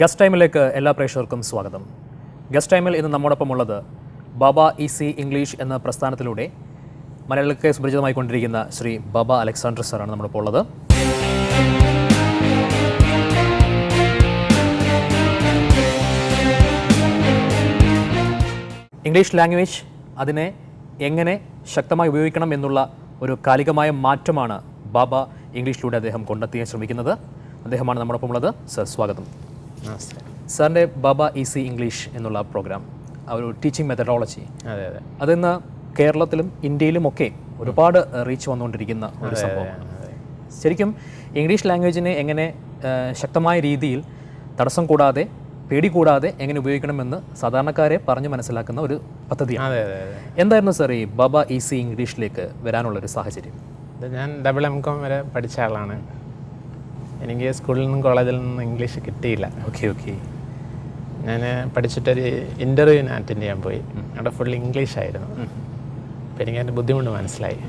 Guest ടൈമിലേക്ക് എല്ലാ പ്രേക്ഷകർക്കും സ്വാഗതം. ഗസ്റ്റ് ടൈമിൽ ഇന്ന് നമ്മോടൊപ്പം ഉള്ളത് ബാബ ഇ സി ഇംഗ്ലീഷ് എന്ന പ്രസ്ഥാനത്തിലൂടെ മലയാളികൾക്ക് സുപരിചിതമായി കൊണ്ടിരിക്കുന്ന ശ്രീ ബാബ അലക്സാണ്ടർ സാറാണ് നമ്മളിപ്പോൾ ഉള്ളത് ഇംഗ്ലീഷ് ലാംഗ്വേജ് അതിനെ എങ്ങനെ ശക്തമായി ഉപയോഗിക്കണം എന്നുള്ള ഒരു കാലികമായ മാറ്റമാണ് ബാബ ഇംഗ്ലീഷിലൂടെ അദ്ദേഹം കൊണ്ടെത്തിയാൻ ശ്രമിക്കുന്നത്. അദ്ദേഹമാണ് നമ്മോടൊപ്പം ഉള്ളത് സർ സ്വാഗതം. നമസ്തേ സാറിന്റെ ബാബ ഇ സി ഇംഗ്ലീഷ് എന്നുള്ള പ്രോഗ്രാം ആ ഒരു ടീച്ചിങ് മെത്തഡോളജി അതെ അതെ. അതിന്ന് കേരളത്തിലും ഇന്ത്യയിലും ഒക്കെ ഒരുപാട് റീച്ച് വന്നുകൊണ്ടിരിക്കുന്ന ഒരു സംഭവമാണ് ശരിക്കും ഇംഗ്ലീഷ് ലാംഗ്വേജിനെ എങ്ങനെ ശക്തമായ രീതിയിൽ തടസ്സം കൂടാതെ പേടി കൂടാതെ എങ്ങനെ ഉപയോഗിക്കണമെന്ന് സാധാരണക്കാരെ പറഞ്ഞു മനസ്സിലാക്കുന്ന ഒരു പദ്ധതിയാണ്. അതെ അതെ അതെ. എന്തായിരുന്നു സാർ ഈ ബാബ ഇ സി ഇംഗ്ലീഷിലേക്ക് വരാനുള്ള ഒരു സാഹചര്യം? ഞാൻ ഡബിൾ എം കോം വരെ പഠിച്ച ആളാണ്. എനിക്ക് സ്കൂളിൽ നിന്നും കോളേജിൽ നിന്നും ഇംഗ്ലീഷ് കിട്ടിയില്ല. ഓക്കെ ഓക്കെ ഞാൻ പഠിച്ചിട്ടൊരു ഇന്റർവ്യൂവിന് അറ്റൻഡ് ചെയ്യാൻ പോയി. അവിടെ ഫുൾ ഇംഗ്ലീഷ് ആയിരുന്നു. അപ്പോൾ എനിക്ക് അതിന്റെ ബുദ്ധിമുട്ട് മനസ്സിലായി.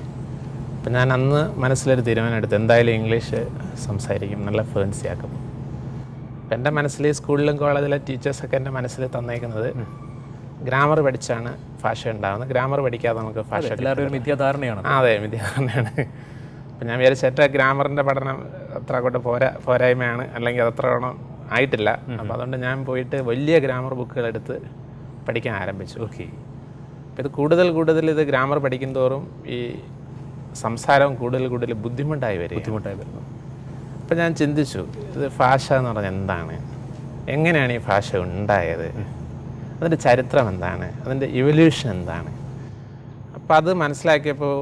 അപ്പം ഞാൻ അന്ന് മനസ്സിലൊരു തീരുമാനം എടുത്തു. എന്തായാലും ഇംഗ്ലീഷ് സംസാരിക്കും. നല്ല ഫ്ലുവൻസി ആക്കും. അപ്പം എന്റെ മനസ്സിൽ സ്കൂളിലും കോളേജിലെ ടീച്ചേഴ്സൊക്കെ എന്റെ മനസ്സിൽ തന്നേക്കുന്നത് ഗ്രാമർ പഠിച്ചാണ് ഭാഷ ഉണ്ടാകുന്നത് ഗ്രാമർ പഠിക്കാതെ നമുക്ക് ഭാഷ അതെ വിദ്യാഭ്യാസമാണ് അപ്പം ഞാൻ വിചാരിച്ചേറ്റ ഗ്രാമറിന്റെ പഠനം അത്ര അങ്ങോട്ട് പോരാ പോരായ്മയാണ്. അല്ലെങ്കിൽ അതത്ര ഗുണം ആയിട്ടില്ല. അപ്പോൾ അതുകൊണ്ട് ഞാൻ പോയിട്ട് വലിയ ഗ്രാമർ ബുക്കുകൾ എടുത്ത് പഠിക്കാൻ ആരംഭിച്ചു. ഓക്കെ. അപ്പോൾ ഇത് കൂടുതൽ കൂടുതൽ ഇത് ഗ്രാമർ പഠിക്കും തോറും ഈ സംസാരം കൂടുതൽ കൂടുതൽ ബുദ്ധിമുട്ടായി വരും ബുദ്ധിമുട്ടായി വരുന്നു. അപ്പം ഞാൻ ചിന്തിച്ചു ഇത് ഭാഷ എന്ന് പറഞ്ഞാൽ എന്താണ്? എങ്ങനെയാണ് ഈ ഭാഷ ഉണ്ടായത്? അതിന്റെ ചരിത്രം എന്താണ്? അതിന്റെ ഇവല്യൂഷൻ എന്താണ്? അപ്പോൾ അത് മനസ്സിലാക്കിയപ്പോൾ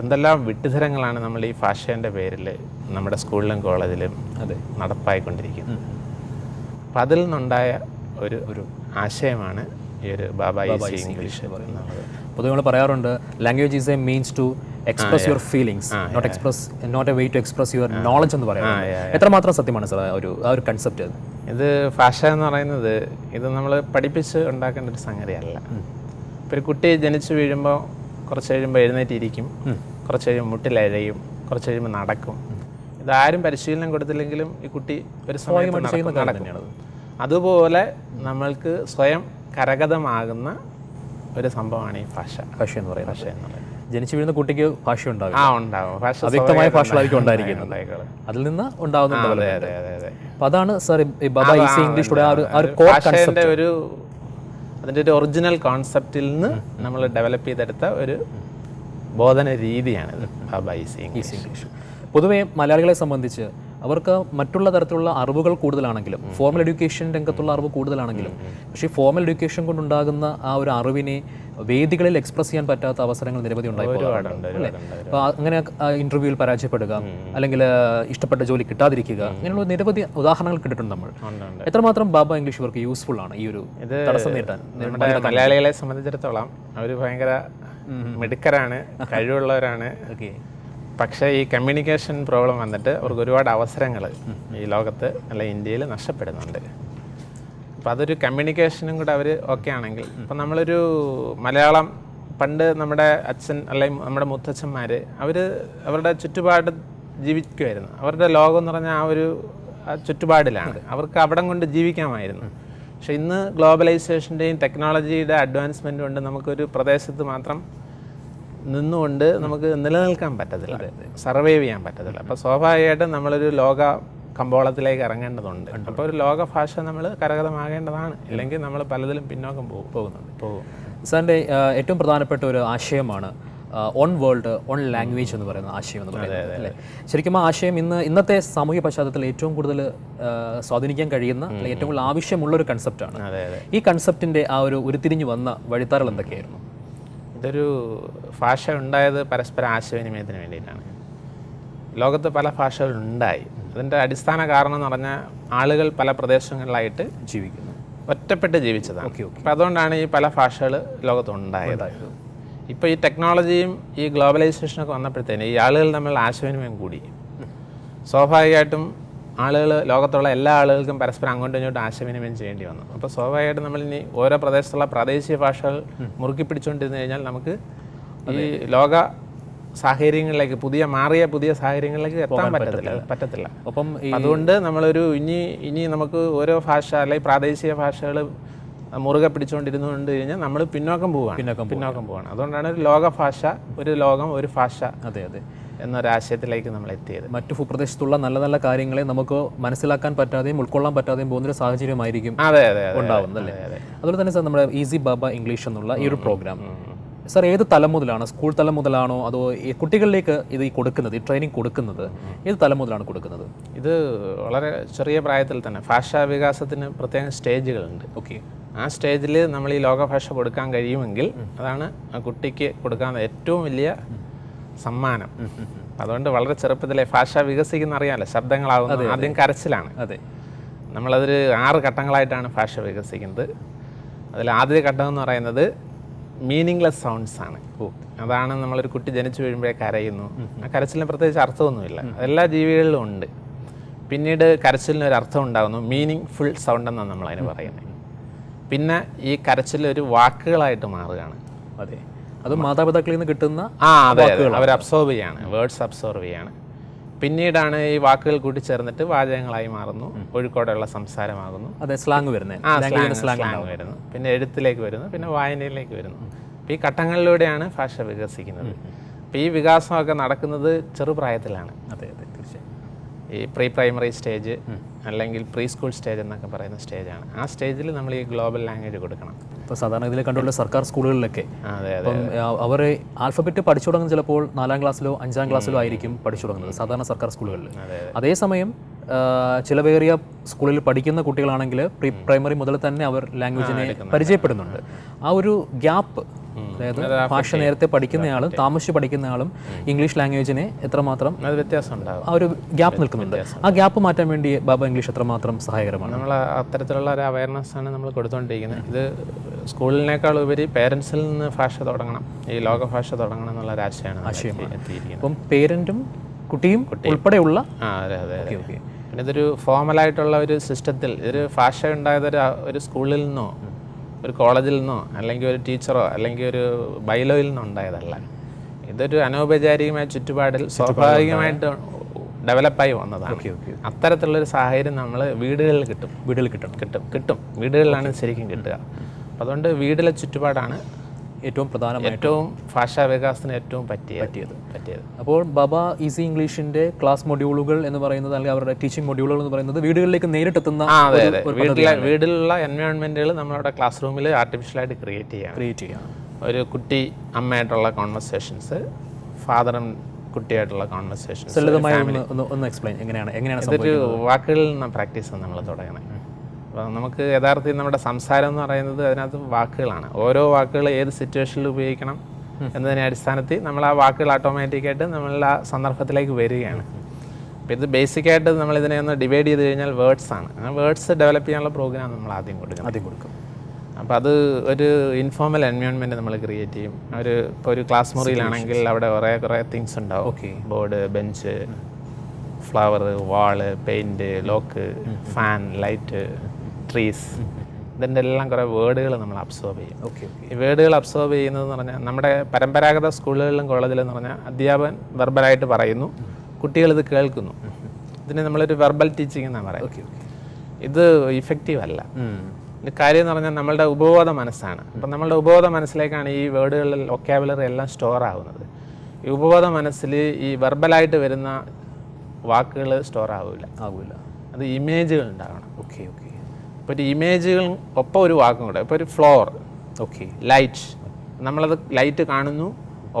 എന്തെല്ലാം വിട്ടുതരങ്ങളാണ് നമ്മൾ ഈ ഭാഷേന്റെ പേരിൽ നമ്മുടെ സ്കൂളിലും കോളേജിലും അതെ. നടപ്പായിക്കൊണ്ടിരിക്കുന്നത്. അപ്പം അതിൽ നിന്നുണ്ടായ ഒരു ഒരു ആശയമാണ് ഈ ഒരു ബാബായി ഇംഗ്ലീഷ് പൊതുവെ നമ്മൾ പറയാറുണ്ട് language is a means to express your feelings not express not a way to express your knowledge എന്ന് പറയാം എത്രമാത്രം സത്യമാണ് സാർ ആ ഒരു ആ ഒരു കൺസെപ്റ്റ് ഇത് ഭാഷ എന്ന് പറയുന്നത് ഇത് നമ്മൾ പഠിപ്പിച്ച് ഉണ്ടാക്കേണ്ട ഒരു സംഗതിയല്ല. ഇപ്പോൾ ഒരു കുട്ടി ജനിച്ചു വീഴുമ്പോൾ കുറച്ച് കഴിയുമ്പോൾ എഴുന്നേറ്റിരിക്കും. കുറച്ച് കഴിയുമ്പോൾ മുട്ടിലഴയും കുറച്ച് കഴിയുമ്പോൾ നടക്കും. ഇതാരും പരിശീലനം കൊടുത്തില്ലെങ്കിലും ഈ കുട്ടി ഒരു സമയം നടക്കും അതുപോലെ നമ്മൾക്ക് സ്വയം കരഗതമാകുന്ന ഒരു സംഭവമാണ് ഈ ഭാഷ. ഭാഷ എന്ന് പറയുന്നത്. ഭാഷ എന്ന് പറയുന്നത്. ജനിച്ചു വീഴുന്ന കുട്ടിക്ക് ഭാഷ ഉണ്ടാകും ആ ഉണ്ടാകും ഭാഷ അവ്യക്തമായ ഭാഷകളായിരിക്കും ഉണ്ടായിരിക്കുന്നത്. അതിൽ നിന്ന് ഉണ്ടാകുന്നുണ്ട് അപ്പൊ അതാണ് സാർ ബാബ ഈസി കോർ ഭാഷേന്റെ ഒരു അതിന്റെ ഒരു ഒറിജിനൽ കോൺസെപ്റ്റിൽ നിന്ന് നമ്മൾ ഡെവലപ്പ് ചെയ്തെടുത്ത ഒരു ബോധന രീതിയാണിത് ബാബായിസി ഇംഗ്ലീഷ്. പൊതുവെ മലയാളികളെ സംബന്ധിച്ച് അവർക്ക് മറ്റുള്ള തരത്തിലുള്ള അറിവുകൾ കൂടുതലാണെങ്കിലും ഫോർമൽ എഡ്യൂക്കേഷൻ രംഗത്തുള്ള അറിവ് കൂടുതലാണെങ്കിലും പക്ഷേ ഫോർമൽ എഡ്യൂക്കേഷൻ കൊണ്ടുണ്ടാകുന്ന ആ ഒരു അറിവിനെ വേദികളിൽ എക്സ്പ്രസ് ചെയ്യാൻ പറ്റാത്ത അവസരങ്ങൾ നിരവധി ഉണ്ടായിട്ടുണ്ട് അപ്പോൾ അങ്ങനെ ഇന്റർവ്യൂവിൽ പരാജയപ്പെടുക അല്ലെങ്കിൽ ഇഷ്ടപ്പെട്ട ജോലി കിട്ടാതിരിക്കുക അങ്ങനെയുള്ള നിരവധി ഉദാഹരണങ്ങൾ കിട്ടിയിട്ടുണ്ട് നമ്മൾ. എത്രമാത്രം ബാബ ഇംഗ്ലീഷ് ഇവർക്ക് യൂസ്ഫുൾ ആണ് ഈ ഒരു തടസ്സം നേരിടാൻ? മലയാളികളെ സംബന്ധിച്ചിടത്തോളം അവർ ഭയങ്കര മിടുക്കരാണ് കഴിവുള്ളവരാണ്. ഓക്കെ പക്ഷേ ഈ കമ്മ്യൂണിക്കേഷൻ പ്രോബ്ലം വന്നിട്ട് അവർക്ക് ഒരുപാട് അവസരങ്ങൾ ഈ ലോകത്ത് അല്ല ഇന്ത്യയിൽ നഷ്ടപ്പെടുന്നുണ്ട്. അപ്പോൾ അതൊരു കമ്മ്യൂണിക്കേഷനും കൂടെ അവർ ഓക്കെ ആണെങ്കിൽ. ഇപ്പം നമ്മളൊരു മലയാളം പണ്ട് നമ്മുടെ അച്ഛൻ അല്ലെങ്കിൽ നമ്മുടെ മുത്തച്ഛന്മാർ അവർ അവരുടെ ചുറ്റുപാട് ജീവിക്കുമായിരുന്നു അവരുടെ ലോകം എന്ന് പറഞ്ഞാൽ ആ ഒരു ചുറ്റുപാടിലാണ്. അവർക്ക് അവിടം കൊണ്ട് ജീവിക്കാമായിരുന്നു. പക്ഷെ ഇന്ന് ഗ്ലോബലൈസേഷന്റെയും ടെക്നോളജിയുടെ അഡ്വാൻസ്മെന്റ് കൊണ്ട് നമുക്കൊരു പ്രദേശത്ത് മാത്രം നിന്നുകൊണ്ട് നമുക്ക് നിലനിൽക്കാൻ പറ്റത്തില്ല. സർവൈവ് ചെയ്യാൻ പറ്റത്തില്ല. അപ്പോൾ സ്വാഭാവികമായിട്ടും നമ്മളൊരു ലോക കമ്പോളത്തിലേക്ക് ഇറങ്ങേണ്ടതുണ്ട്. അപ്പോൾ ഒരു ലോക ഭാഷ നമ്മൾ കരകതമാകേണ്ടതാണ് ഇല്ലെങ്കിൽ നമ്മൾ പലതിലും പിന്നോക്കം പോകും പോകുന്നുണ്ട്. പോകും. സാറിന്റെ ഏറ്റവും പ്രധാനപ്പെട്ട ഒരു ആശയമാണ് ഓൺ വേൾഡ് ഓൺ ലാംഗ്വേജ് എന്ന് പറയുന്ന ആശയം എന്ന് പറയുന്നത് അല്ലേ? ശരിക്കും ആ ആശയം ഇന്ന് ഇന്നത്തെ സാമൂഹ്യ പശ്ചാത്തലത്തിൽ ഏറ്റവും കൂടുതൽ സ്വാധീനിക്കാൻ കഴിയുന്ന അല്ലെങ്കിൽ ഏറ്റവും കൂടുതൽ ആവശ്യമുള്ള ഒരു കൺസെപ്റ്റാണ് ഈ കൺസെപ്റ്റിന്റെ ആ ഒരു ഉരുത്തിരിഞ്ഞു വന്ന വഴിത്താറുകൾ എന്തൊക്കെയായിരുന്നു? ഇതൊരു ഭാഷ ഉണ്ടായത് പരസ്പര ആശയവിനിമയത്തിന് വേണ്ടിയിട്ടാണ്. ലോകത്ത് പല ഭാഷകളുണ്ടായി അതിന്റെ അടിസ്ഥാന കാരണം എന്ന് പറഞ്ഞാൽ ആളുകൾ പല പ്രദേശങ്ങളിലായിട്ട് ജീവിക്കുന്നു. ഒറ്റപ്പെട്ട് ജീവിച്ചതാണ്. അപ്പം അതുകൊണ്ടാണ് ഈ പല ഭാഷകൾ ലോകത്തുണ്ടായത്. ഇപ്പോൾ ഈ ടെക്നോളജിയും ഈ ഗ്ലോബലൈസേഷനൊക്കെ വന്നപ്പോഴത്തേന് ഈ ആളുകൾ തമ്മിലുള്ള ആശയവിനിമയം കൂടി. സ്വാഭാവികമായിട്ടും ആളുകൾ ലോകത്തുള്ള എല്ലാ ആളുകൾക്കും പരസ്പരം അങ്ങോട്ടും ഇങ്ങോട്ടും ആശയവിനിമയം ചെയ്യേണ്ടി വന്നു. അപ്പോൾ സ്വാഭാവികമായിട്ടും നമ്മൾ ഇനി ഓരോ പ്രദേശത്തുള്ള പ്രാദേശിക ഭാഷകൾ മുറുക്കി പിടിച്ചുകൊണ്ടിരുന്നു കഴിഞ്ഞാൽ നമുക്ക് ഈ ലോക സാഹചര്യങ്ങളിലേക്ക് പുതിയ മാറിയ പുതിയ സാഹചര്യങ്ങളിലേക്ക് എത്താൻ പറ്റത്തില്ല. പറ്റത്തില്ല. അപ്പം അതുകൊണ്ട് നമ്മളൊരു ഇനി ഇനി നമുക്ക് ഓരോ ഭാഷ അല്ലെങ്കിൽ പ്രാദേശിക ഭാഷകൾ മുറുകെ പിടിച്ചുകൊണ്ടിരുന്നു കൊണ്ട് കഴിഞ്ഞാൽ നമ്മൾ പിന്നോക്കം പോവാണ് പിന്നോക്കം പിന്നോക്കം പോവാണ് അതുകൊണ്ടാണ് ഒരു ലോക ഭാഷ ഒരു ലോകം ഒരു ഭാഷ അതെ അതെ. എന്നൊരാശയത്തിലേക്ക് നമ്മൾ എത്തിയത്. മറ്റു ഭൂപ്രദേശത്തുള്ള നല്ല നല്ല കാര്യങ്ങളെ നമുക്ക് മനസ്സിലാക്കാൻ പറ്റാതെയും ഉൾക്കൊള്ളാൻ പറ്റാതെയും പോകുന്നൊരു സാഹചര്യമായിരിക്കും അതെ അതെ അതെ ഉണ്ടാവുന്നത് അതുപോലെ തന്നെ സാർ നമ്മുടെ ഈസി ബാബ ഇംഗ്ലീഷ് എന്നുള്ള ഈ ഒരു പ്രോഗ്രാം സാർ ഏത് തലം മുതലാണ്? സ്കൂൾ തലം മുതലാണോ അതോ ഈ കുട്ടികളിലേക്ക് ഇത് ഈ കൊടുക്കുന്നത് ഈ ട്രെയിനിങ് കൊടുക്കുന്നത്? ഏത് തലം മുതലാണ് കൊടുക്കുന്നത്? ഇത് വളരെ ചെറിയ പ്രായത്തിൽ തന്നെ. ഭാഷാ വികാസത്തിന് പ്രത്യേകം സ്റ്റേജുകളുണ്ട്. ഓക്കെ. ആ സ്റ്റേജിൽ നമ്മൾ ഈ ലോക ഭാഷ കൊടുക്കാൻ കഴിയുമെങ്കിൽ അതാണ് ആ കുട്ടിക്ക് കൊടുക്കാൻ ഏറ്റവും വലിയ സമ്മാനം. അതുകൊണ്ട് വളരെ ചെറുപ്പത്തിലെ ഭാഷ വികസിക്കുന്ന അറിയാമല്ലോ ശബ്ദങ്ങളാവുന്നത് ആദ്യം കരച്ചിലാണ്. അതെ. നമ്മളതൊരു ആറ് ഘട്ടങ്ങളായിട്ടാണ് ഭാഷ വികസിക്കുന്നത്. അതിൽ ആദ്യ ഘട്ടം എന്ന് പറയുന്നത് മീനിങ്ലെസ് സൗണ്ട്സ് ആണ്. അതാണ് നമ്മളൊരു കുട്ടി ജനിച്ചു വീഴുമ്പോഴേ കരയുന്നു. ആ കരച്ചിലിന് പ്രത്യേകിച്ച് അർത്ഥമൊന്നുമില്ല. എല്ലാ ജീവികളിലും ഉണ്ട്. പിന്നീട് കരച്ചിലിന് ഒരു അർത്ഥം ഉണ്ടാകുന്നു. മീനിങ് ഫുൾ സൗണ്ട് എന്നാണ് നമ്മൾ അതിന് പറയുന്നത്. പിന്നെ ഈ കരച്ചിൽ ഒരു വാക്കുകളായിട്ട് മാറുകയാണ്. അതെ. അത് മാതാപിതാക്കളിൽ നിന്ന് കിട്ടുന്ന ആ അതെ അതെ. അവർ അബ്സോർവ് ചെയ്യാണ്. വേർഡ്സ് അബ്സോർവ് ചെയ്യാണ്. പിന്നീടാണ് ഈ വാക്കുകൾ കൂട്ടിച്ചേർന്നിട്ട് വാചകങ്ങളായി മാറുന്നു. കോഴിക്കോടുള്ള സംസാരമാകുന്നു. അതെ സ്ലാങ് വരുന്നത് ആ സ്ലാങ് സ്ലാങ് വരുന്നു. പിന്നെ എഴുത്തിലേക്ക് വരുന്നു. പിന്നെ വായനയിലേക്ക് വരുന്നു. അപ്പോൾ ഈ ഘട്ടങ്ങളിലൂടെയാണ് ഭാഷ വികസിക്കുന്നത്. അപ്പോൾ ഈ വികാസമൊക്കെ നടക്കുന്നത് ചെറുപ്രായത്തിലാണ്. അതെ അതെ തീർച്ചയായും. ഈ പ്രീ പ്രൈമറി സ്റ്റേജ് അല്ലെങ്കിൽ പ്രീ സ്കൂൾ സ്റ്റേജ് എന്നൊക്കെ പറയുന്ന സ്റ്റേജാണ്. ആ സ്റ്റേജിൽ നമ്മൾ ഈ ഗ്ലോബൽ ലാംഗ്വേജ് കൊടുക്കണം. ഇപ്പോൾ സാധാരണ ഇതിൽ കണ്ടുള്ള സർക്കാർ സ്കൂളുകളിലൊക്കെ. അപ്പം അവർ ആൽഫബറ്റ് പഠിച്ചു തുടങ്ങുന്നത് ചിലപ്പോൾ നാലാം ക്ലാസ്സിലോ അഞ്ചാം ക്ലാസ്സിലോ ആയിരിക്കും പഠിച്ചു തുടങ്ങുന്നത് സാധാരണ സർക്കാർ സ്കൂളുകളിൽ. അതേസമയം ചില ചിലവേറിയ സ്കൂളിൽ പഠിക്കുന്ന കുട്ടികളാണെങ്കിൽ പ്രീ പ്രൈമറി മുതൽ തന്നെ അവർ ലാംഗ്വേജിനെ പരിചയപ്പെടുന്നുണ്ട്. ആ ഒരു ഗ്യാപ്പ് അതായത് ഭാഷ നേരത്തെ പഠിക്കുന്നയാളും താമസിച്ച് പഠിക്കുന്നയാളും ഇംഗ്ലീഷ് ലാംഗ്വേജിനെ എത്രമാത്രം ആ ഒരു ഗ്യാപ്പ് നിൽക്കുന്നുണ്ട്. ആ ഗ്യാപ്പ് മാറ്റാൻ വേണ്ടി ബാബ ഇംഗ്ലീഷ് എത്രമാത്രം സഹായകരമാണ്? നമ്മൾ അത്തരത്തിലുള്ള ഒരു അവയർനെസ് ആണ് നമ്മൾ കൊടുത്തുകൊണ്ടിരിക്കുന്നത് ഇത് സ്കൂളിനേക്കാൾ ഉപരി പേരൻസിൽ നിന്ന് ഭാഷ തുടങ്ങണം. ഈ ലോക ഭാഷ തുടങ്ങണം എന്നുള്ള ഒരു ആശയമാണ് എത്തിയിരിക്കുന്നത്. അപ്പം പേരന്റും കുട്ടിയും ഉൾപ്പെടെയുള്ള അതെ അതെ പിന്നെ ഇതൊരു ഫോമലായിട്ടുള്ള ഒരു സിസ്റ്റത്തിൽ ഇതൊരു ഭാഷ ഉണ്ടായത് ഒരു ഒരു സ്കൂളിൽ നിന്നോ ഒരു കോളേജിൽ നിന്നോ അല്ലെങ്കിൽ ഒരു ടീച്ചറോ അല്ലെങ്കിൽ ഒരു ബൈലോയിൽ നിന്നോ ഉണ്ടായതല്ല. ഇതൊരു അനൗപചാരികമായ ചുറ്റുപാടിൽ സ്വാഭാവികമായിട്ട് ഡെവലപ്പായി വന്നതാണ്. അത്തരത്തിലുള്ളൊരു സാഹചര്യം നമ്മൾ വീടുകളിൽ കിട്ടും. വീടുകളിൽ കിട്ടും കിട്ടും കിട്ടും. വീടുകളിലാണ് ശരിക്കും കിട്ടുക. അതുകൊണ്ട് വീടിലെ ചുറ്റുപാടാണ് ഏറ്റവും പ്രധാനമായി ഏറ്റവും ഭാഷാ വികാസത്തിന് ഏറ്റവും പറ്റിയ പറ്റിയത്. പറ്റിയത്. അപ്പോൾ ബാബ ഈസി ഇംഗ്ലീഷിന്റെ ക്ലാസ് മൊഡ്യൂളുകൾ എന്ന് പറയുന്നത് അല്ലെങ്കിൽ അവരുടെ ടീച്ചിങ് മൊഡ്യൂളുകൾ എന്ന് പറയുന്നത് വീടുകളിലേക്ക് നേരിട്ടെത്തുന്ന വീടുകളിലുള്ള വീട്ടിലുള്ള എൻവയോൺമെന്റുകൾ നമ്മളവിടെ ക്ലാസ് റൂമിൽ ആർട്ടിഫിഷ്യലായിട്ട് ക്രിയേറ്റ് ചെയ്യാം ക്രിയേറ്റ് ചെയ്യാം ഒരു കുട്ടി അമ്മയായിട്ടുള്ള കോൺവെർസേഷൻസ് ഫാദറും കുട്ടിയായിട്ടുള്ള കോൺവെർസേഷൻസ് ലളിതമായി ഒന്ന് എക്സ്പ്ലെയിൻ എങ്ങനെയാണ് എങ്ങനെയാണ് വാക്കുകളിൽ നിന്ന് പ്രാക്ടീസ് നമ്മൾ തുടങ്ങണം നമുക്ക് യഥാർത്ഥത്തിൽ നമ്മുടെ സംസാരം എന്ന് പറയുന്നത് അതിനകത്ത് വാക്കുകളാണ്. ഓരോ വാക്കുകൾ ഏത് സിറ്റുവേഷനിൽ ഉപയോഗിക്കണം എന്നതിനെ അടിസ്ഥാനത്തിൽ നമ്മൾ ആ വാക്കുകൾ ഓട്ടോമാറ്റിക്കായിട്ട് നമ്മൾ ആ സന്ദർഭത്തിലേക്ക് വരികയാണ്. അപ്പോൾ ഇത് ബേസിക്കായിട്ട് നമ്മൾ ഇതിനെ ഒന്ന് ഡിവൈഡ് ചെയ്ത് കഴിഞ്ഞാൽ വേർഡ്സ് ആണ്. ആ വേർഡ്സ് ഡെവലപ്പ് ചെയ്യാനുള്ള പ്രോഗ്രാം നമ്മൾ ആദ്യം കൊടുക്കും ആദ്യം കൊടുക്കും. അപ്പോൾ അത് ഒരു ഇൻഫോർമൽ എൻവയോൺമെന്റ് നമ്മൾ ക്രിയേറ്റ് ചെയ്യും. ഒരു ഇപ്പോൾ ഒരു ക്ലാസ് മുറിയിലാണെങ്കിൽ അവിടെ കുറേ കുറേ തിങ്സ് ഉണ്ടാവും. Okay board bench flower wall paint lock fan light trees ഇതിന്റെ എല്ലാം കുറേ വേർഡുകൾ നമ്മൾ അബ്സോർവ് ചെയ്യും. ഓക്കെ ഓക്കെ ഈ വേർഡുകൾ അബ്സോർവ് ചെയ്യുന്നതെന്ന് പറഞ്ഞാൽ നമ്മുടെ പരമ്പരാഗത സ്കൂളുകളിലും കോളേജിലും എന്ന് പറഞ്ഞാൽ അധ്യാപകൻ വെർബലായിട്ട് പറയുന്നു. കുട്ടികൾ ഇത് കേൾക്കുന്നു. ഇതിന് നമ്മളൊരു വെർബൽ ടീച്ചിങ് എന്നാണ് പറയുന്നത്. ഓക്കെ ഓക്കെ ഇത് ഇഫക്റ്റീവ് അല്ല. കാര്യം എന്ന് പറഞ്ഞാൽ നമ്മളുടെ ഉപബോധ മനസ്സാണ്. അപ്പം നമ്മളുടെ ഉപബോധ മനസ്സിലേക്കാണ് ഈ വേർഡുകളിൽ ഒക്കാബുലറി എല്ലാം സ്റ്റോർ ആവുന്നത്. ഈ ഉപബോധ മനസ്സിൽ ഈ വെർബലായിട്ട് വരുന്ന വാക്കുകൾ സ്റ്റോർ ആവില്ല ആവില്ല അത് ഇമേജുകൾ ഉണ്ടാകണം. ഓക്കെ ഓക്കെ ഇപ്പോൾ ഒരു ഇമേജുകൾ ഒപ്പം ഒരു വാക്കും കൂടെ. ഇപ്പോൾ ഒരു ഫ്ലോർ ഓക്കെ ലൈറ്റ് നമ്മളത് ലൈറ്റ് കാണുന്നു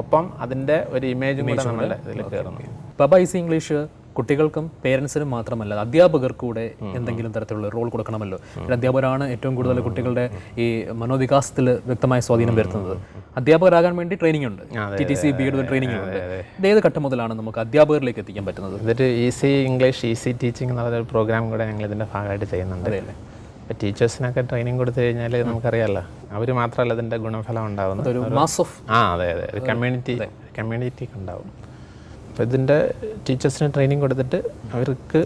ഒപ്പം അതിന്റെ ഒരു ഇമേജും കൂടെ നമ്മളുടെ ഇതിൽ കയറുന്നു ബാബ ഈസി ഇംഗ്ലീഷ് കുട്ടികൾക്കും പേരൻസിനും മാത്രമല്ല അധ്യാപകർക്ക് കൂടെ എന്തെങ്കിലും തരത്തിലുള്ള റോൾ കൊടുക്കണമല്ലോ. ഒരു അധ്യാപകരാണ് ഏറ്റവും കൂടുതൽ കുട്ടികളുടെ ഈ മനോവികാസത്തിൽ വ്യക്തമായ സ്വാധീനം വരുത്തുന്നത്. അധ്യാപകരാകാൻ വേണ്ടി ട്രെയിനിങ് ഉണ്ട്. T T C B Ed training ഉണ്ട്. ഇത് ഏത് ഘട്ടം മുതലാണ് നമുക്ക് അധ്യാപകരിലേക്ക് എത്തിക്കാൻ പറ്റുന്നത്? ഇതൊരു ഈസി ഇംഗ്ലീഷ് ഈസി ടീച്ചിങ് എന്ന് പറഞ്ഞൊരു പ്രോഗ്രാം കൂടെ ഞങ്ങൾ ഇതിന്റെ ഭാഗമായിട്ട് ചെയ്യുന്നുണ്ട്. ടീച്ചേഴ്സിനൊക്കെ ട്രെയിനിങ് കൊടുത്തു കഴിഞ്ഞാൽ നമുക്കറിയാമല്ലോ അവർ മാത്രമല്ല അതിന്റെ ഗുണഫലം ഉണ്ടാവുന്നത്. ഒരു മാസ് ഓഫ് ആ അതെ അതെ ഒരു കമ്മ്യൂണിറ്റി കമ്മ്യൂണിറ്റിക്ക് ഉണ്ടാവും. അപ്പോൾ ഇതിന്റെ ടീച്ചേഴ്സിന് ട്രെയിനിങ് കൊടുത്തിട്ട് അവർക്ക്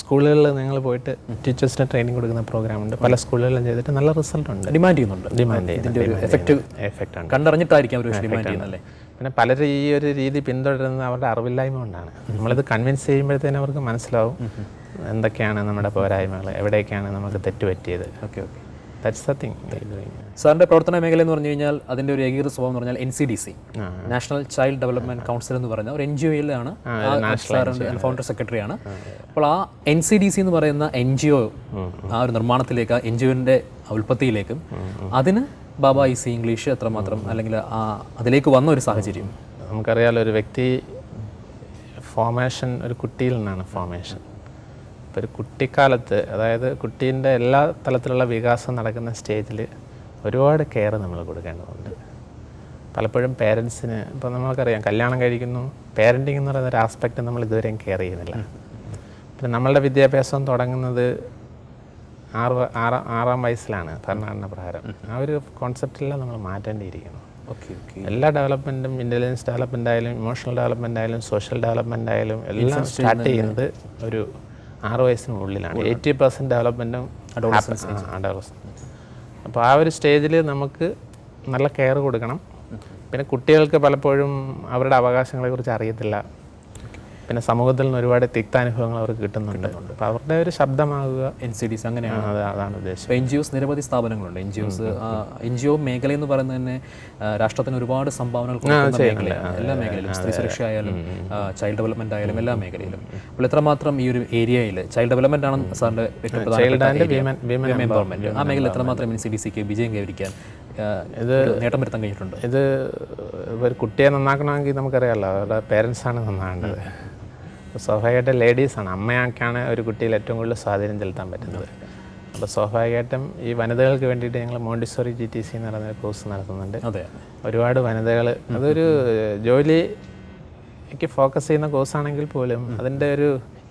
സ്കൂളുകളിൽ നിങ്ങൾ പോയിട്ട് ടീച്ചേഴ്സിന് ട്രെയിനിങ് കൊടുക്കുന്ന പ്രോഗ്രാം ഉണ്ട്. പല സ്കൂളുകളിലും ചെയ്തിട്ട് നല്ല റിസൾട്ട് ഉണ്ട്. ഡിമാൻഡ് ചെയ്യുന്നുണ്ട്. ഡിമാൻഡ് ചെയ്യുന്നുണ്ട് ഒരു എഫക്റ്റ് എഫക്റ്റ് ഉണ്ട്. കണ്ടറിഞ്ഞിട്ടായിരിക്കും അവർ ഡിമാൻഡ് പിന്നെ പലരും ഈ ഒരു രീതി പിന്തുടരുന്നത് അവരുടെ അറിവില്ലായ്മ കൊണ്ടാണ്. നമ്മളിത് കൺവിൻസ് ചെയ്യുമ്പോഴത്തേനും അവർക്ക് മനസ്സിലാവും. എന്തൊക്കെയാണ് നമ്മുടെ പോരായ്മകൾ? എവിടെയൊക്കെയാണ് നമുക്ക് തെറ്റുപറ്റിയത് okay okay. That's the thing സാറിന്റെ പ്രവർത്തന മേഖല എന്ന് പറഞ്ഞു കഴിഞ്ഞാൽ അതിന്റെ ഒരു ഏകീകൃത സ്വഭാവം എന്ന് പറഞ്ഞാൽ N C D C national child development council എന്ന് പറയുന്ന ഒരു എൻ ജി ഒയിലാണ് ഫൗണ്ടർ സെക്രട്ടറിയാണ് അപ്പോൾ ആ എൻ സി ഡി സി എന്ന് പറയുന്ന എൻ ജി ഒ ആ ഒരു നിർമ്മാണത്തിലേക്ക് എൻ ജി ഒന്റെ ഉൽപ്പത്തിയിലേക്കും അതിന് ബാബ ഐ സി ഇംഗ്ലീഷ് എത്രമാത്രം അല്ലെങ്കിൽ ആ അതിലേക്ക് വന്ന ഒരു സാഹചര്യം. നമുക്കറിയാലോ ഒരു വ്യക്തി ഫോർമേഷൻ ഒരു കുട്ടിയിൽ നിന്നാണ് ഫോമേഷൻ ഇപ്പോൾ ഒരു കുട്ടിക്കാലത്ത് അതായത് കുട്ടീന്റെ എല്ലാ തലത്തിലുള്ള വികാസം നടക്കുന്ന സ്റ്റേജിൽ ഒരുപാട് കെയർ നമ്മൾ കൊടുക്കേണ്ടതുണ്ട്. പലപ്പോഴും പേരൻസിന് ഇപ്പോൾ നമുക്കറിയാം കല്യാണം കഴിക്കുന്നു പേരന്റിങ് എന്ന് പറയുന്ന ഒരു ആസ്പെക്റ്റ് നമ്മൾ ഇതുവരെയും കെയർ ചെയ്യുന്നില്ല. പിന്നെ നമ്മളുടെ വിദ്യാഭ്യാസം തുടങ്ങുന്നത് ആറ് ആറാം ആറാം വയസ്സിലാണ് ഭരണഘടന പ്രകാരം. ആ ഒരു കോൺസെപ്റ്റെല്ലാം നമ്മൾ മാറ്റേണ്ടിയിരിക്കുന്നു. Okay okay. എല്ലാ ഡെവലപ്മെന്റും ഇന്റലിജൻസ് ഡെവലപ്മെന്റ് ആയാലും ഇമോഷണൽ ഡെവലപ്മെന്റ് ആയാലും സോഷ്യൽ ഡെവലപ്മെന്റ് ആയാലും എല്ലാം സ്റ്റാർട്ട് ചെയ്യുന്നത് ഒരു ആറ് വയസ്സിനുള്ളിലാണ്. എയ്റ്റി പെർസെന്റ് ഡെവലപ്മെന്റും അപ്പോൾ ആ ഒരു സ്റ്റേജിൽ നമുക്ക് നല്ല കെയർ കൊടുക്കണം. പിന്നെ കുട്ടികൾക്ക് പലപ്പോഴും അവരുടെ അവകാശങ്ങളെക്കുറിച്ച് അറിയത്തില്ല. പിന്നെ സമൂഹത്തിൽ നിന്ന് ഒരുപാട് തിക്താനുഭവങ്ങൾ അവർക്ക് കിട്ടുന്നുണ്ട്. അപ്പോൾ അവരുടെ ഒരു ശബ്ദമാകുക എൻ സി ഡി സി അങ്ങനെയാണ് അത് അതാണ് ഉദ്ദേശം. എൻ ജി ഒസ് നിരവധി സ്ഥാപനങ്ങളുണ്ട്. N G Os N G O മേഖല എന്ന് പറയുന്നത് തന്നെ രാഷ്ട്രത്തിന് ഒരുപാട് സംഭാവനകൾ എല്ലാ മേഖലയിലും സ്ത്രീ സുരക്ഷ ആയാലും ചൈൽഡ് ഡെവലപ്മെന്റ് ആയാലും എല്ലാ മേഖലയിലും. അപ്പോൾ എത്രമാത്രം ഈ ഒരു ഏരിയയിൽ ചൈൽഡ് ഡെവലപ്മെന്റ് ആണ് സാറിന്റെ ഏറ്റവും പ്രധാനപ്പെട്ട Women ആ മേഖല എത്രമാത്രം എൻ സി ഡി സിക്ക് വിജയം കൈവരിക്കാൻ ഇത് നേട്ടം വരുത്താൻ കഴിഞ്ഞിട്ടുണ്ട്? ഇത് ഒരു കുട്ടിയെ നന്നാക്കണമെങ്കിൽ നമുക്കറിയാമല്ലോ അവരുടെ പേരൻസാണ് നന്നാകേണ്ടത്. സ്വാഭാവികമായിട്ടും ലേഡീസാണ്. അമ്മയാക്കാണ് ഒരു കുട്ടിയിൽ ഏറ്റവും കൂടുതൽ സ്വാധീനം ചെലുത്താൻ പറ്റുന്നത്. അപ്പോൾ സ്വാഭാവികമായിട്ടും ഈ വനിതകൾക്ക് വേണ്ടിയിട്ട് ഞങ്ങൾ മോണ്ടിസോറി ജി ടി സി എന്ന് പറയുന്ന കോഴ്സ് നടത്തുന്നുണ്ട്. അതെ. ഒരുപാട് വനിതകൾ അതൊരു ജോലിക്ക് ഫോക്കസ് ചെയ്യുന്ന കോഴ്സാണെങ്കിൽ പോലും അതിന്റെ ഒരു